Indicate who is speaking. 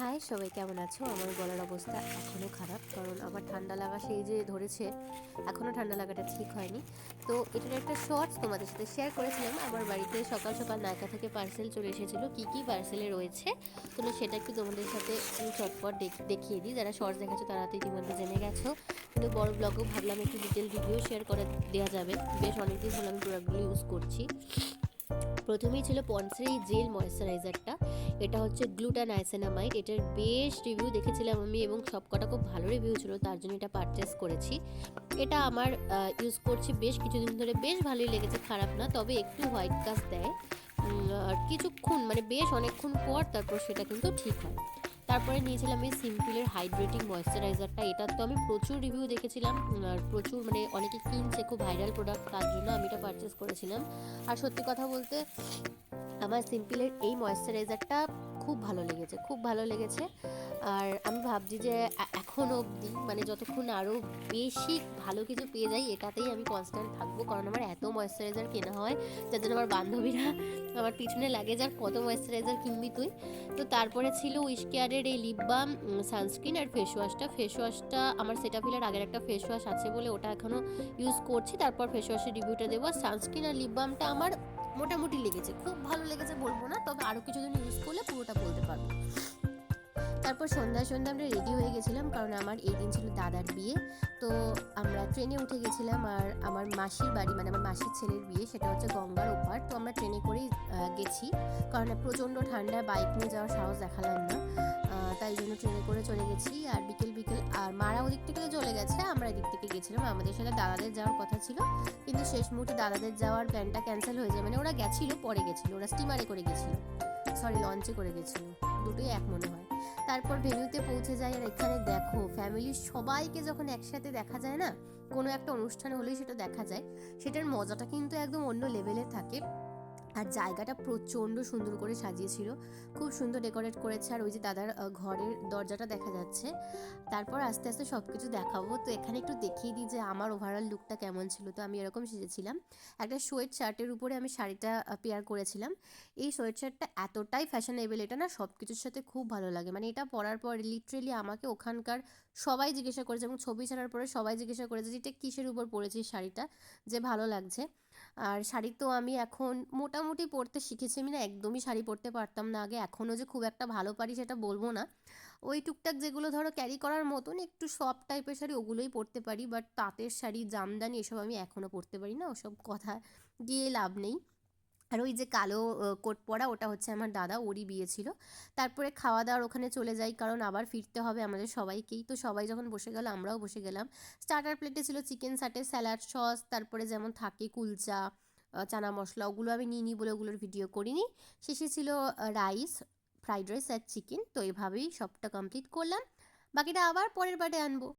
Speaker 1: High, সবাই কেমন আছো? আমার গলার অবস্থা এখনও খারাপ, কারণ আমার ঠান্ডা লাগা সেই যে ধরেছে এখনও ঠান্ডা লাগাটা ঠিক হয়নি। তো এটার একটা শর্টস তোমাদের সাথে শেয়ার করেছিলাম। আমার বাড়িতে সকাল সকাল নায়কা থেকে পার্সেল চলে এসেছিল। কি কি পার্সেলে রয়েছে? তো সেটা একটু তোমাদের সাথে চটপট দেখিয়ে দিই। যারা শর্টস দেখাচ্ছ তারা তো ইতিমধ্যে জেনে গেছো। কিন্তু বড় ব্লগও ভাবলাম একটু ডিটেল ভিডিও শেয়ার করে দেওয়া যাবে। বেশ অনেকদিন হলো আমি প্রোডাক্টগুলো ইউজ করছি। প্রথমেই ছিল পন্সের জেল ময়েশ্চারাইজারটা এটা হচ্ছে গ্লুটান আইসেনামাইড এটার বেশ রিভিউ দেখেছিলাম আমি এবং সবকটা খুব ভালো রিভিউ ছিল, তার জন্য এটা পারচেস করেছি। এটা আমার ইউজ করছি বেশ কিছুদিন ধরে। বেশ ভালোই লেগেছে, খারাপ না, তবে একটু হোয়াইট কাস্ট দেয়। আর কিছুক্ষণ মানে বেশ অনেকক্ষণ পর তারপর সেটা কিন্তু ঠিক হয়। তারপরে নিয়েছিলাম এই সিম্পলের হাইড্রেটিং ময়েশ্চারাইজারটা এটা তো আমি প্রচুর রিভিউ দেখেছিলাম আর প্রচুর মানে অনেকে কিনছে, খুব ভাইরাল প্রোডাক্ট তার জন্য আমি এটা পারচেস করেছিলাম। আর সত্যি কথা বলতে, আমার সিম্পলের এই ময়েশ্চারাইজারটা খুব ভালো লেগেছে, খুব ভালো লেগেছে। আর আমি ভাবছি যে এখন অবধি মানে যতক্ষণ আরও বেশি ভালো কিছু পেয়ে যাই, এটাতেই আমি কনস্ট্যান্ট থাকব। কারণ আমার এত ময়েশ্চারাইজার কেনা হয়, যার জন্য আমার বান্ধবীরা আমার পিছনে লাগে যার কত ময়েশ্চারাইজার কিনবি তুই? তো তারপরে ছিল উইশ কেয়ারের এই লিপ বাম সানস্ক্রিন আর ফেস ওয়াশটা ফেস ওয়াশটা আমার সেটাফিলের আগের একটা ফেস ওয়াশ আছে বলে ওটা এখনও ইউজ করছি। তারপর ফেস ওয়াশের রিভিউটা দেবো। সানস্ক্রিন আর লিপ বামটা আমার মোটামুটি লেগেছে। খুব ভালো লেগেছে বলব না, তবে আরও কিছু কিছুদিন ইউজ করলে পুরোটা বলতে পারব। তারপর সন্ধ্যায় সন্ধ্যা আমরা রেডি হয়ে গেছিলাম, কারণ আমার এই দিন ছিল দাদার বিয়ে। তো আমরা ট্রেনে উঠে গেছিলাম আর আমার মাসির বাড়ি মানে আমার মাসির ছেলের বিয়ে, সেটা হচ্ছে গঙ্গার ওপার। তো আমরা ট্রেনে করেই গেছি। কারণ প্রচণ্ড ঠান্ডায় বাইক নিয়ে যাওয়ার সাহস দেখালাম না। তাই জন্য ট্রেনে করে চলে গেছি। আর বিকেল বিকেল, আর মারা ওদিক থেকে চলে গেছে, আমরা এদিক থেকে গেছিলাম। আমাদের সাথে দাদাদের যাওয়ার কথা ছিল। কিন্তু শেষ মুহূর্তে দাদাদের যাওয়ার প্ল্যানটা ক্যান্সেল হয়ে যায়। মানে ওরা গেছিল, পরে গেছিল, ওরা স্টিমারে করে গেছিল। সরি লঞ্চে করে গেছিল। দুটোই এক মনে হয়। তারপর ভেনিউতে পৌঁছে যায় আর এখানে দেখো ফ্যামিলির সবাইকে যখন একসাথে দেখা যায় না, কোনো একটা অনুষ্ঠান হলেই সেটা দেখা যায়। সেটার মজাটা কিন্তু একদম অন্য লেভেলে থাকে। আর জায়গাটা প্রচণ্ড সুন্দর করে সাজিয়েছিল। খুব সুন্দর ডেকোরেট করেছে আর ওই যে দাদার ঘরের দরজাটা দেখা যাচ্ছে। তারপর আস্তে আস্তে সব কিছু দেখাবো। তো এখানে একটু দেখিয়ে দিই যে আমার ওভারঅল লুকটা কেমন ছিল। তো আমি এরকম সেজেছিলাম। একটা সোয়েট শার্টের উপরে আমি শাড়িটা পেয়ার করেছিলাম। এই সোয়েট শার্টটা এতটাই ফ্যাশনেবল এটা না সব কিছুর সাথে খুব ভালো লাগে। মানে এটা পরার পর লিটারেলি আমাকে ওখানকার সবাই জিজ্ঞাসা করেছে এবং ছবি ছাড়ার পরে সবাই জিজ্ঞাসা করেছে যে এটা কিসের উপর পরেছি শাড়িটা? যে ভালো লাগছে। আর শাড়ি তো আমি এখন মোটামুটি পরতে শিখেছি। আমি না একদমই শাড়ি পরতে পারতাম না আগে। এখনও যে খুব একটা ভালো পারি সেটা বলব না। ওই টুকটাক যেগুলো ধরো ক্যারি করার মতন একটু সফট টাইপের শাড়ি ওগুলোই পরতে পারি। বাট তাঁতের শাড়ি, জামদানি এসব আমি এখনও পরতে পারি না। ওসব কথা গিয়ে লাভ নেই। আর ওই যে কালো কোট পরা ওটা হচ্ছে আমার দাদা, ওরই বিয়ে ছিল। তারপরে খাওয়া দাওয়ার ওখানে চলে যাই, কারণ আবার ফিরতে হবে আমাদের সবাইকেই। তো সবাই যখন বসে গেল, আমরাও বসে গেলাম। স্টার্টার প্লেটে ছিল চিকেন সাটে স্যালাড সস তারপরে যেমন থাকে কুলচা চানা মশলা, ওগুলো আমি নিই নি বলে ওগুলোর ভিডিও করিনি। শেষে ছিল রাইস ফ্রাইড রাইস আর চিকেন তো এভাবেই সবটা কমপ্লিট করলাম। বাকিটা আবার পরের বারে আনব।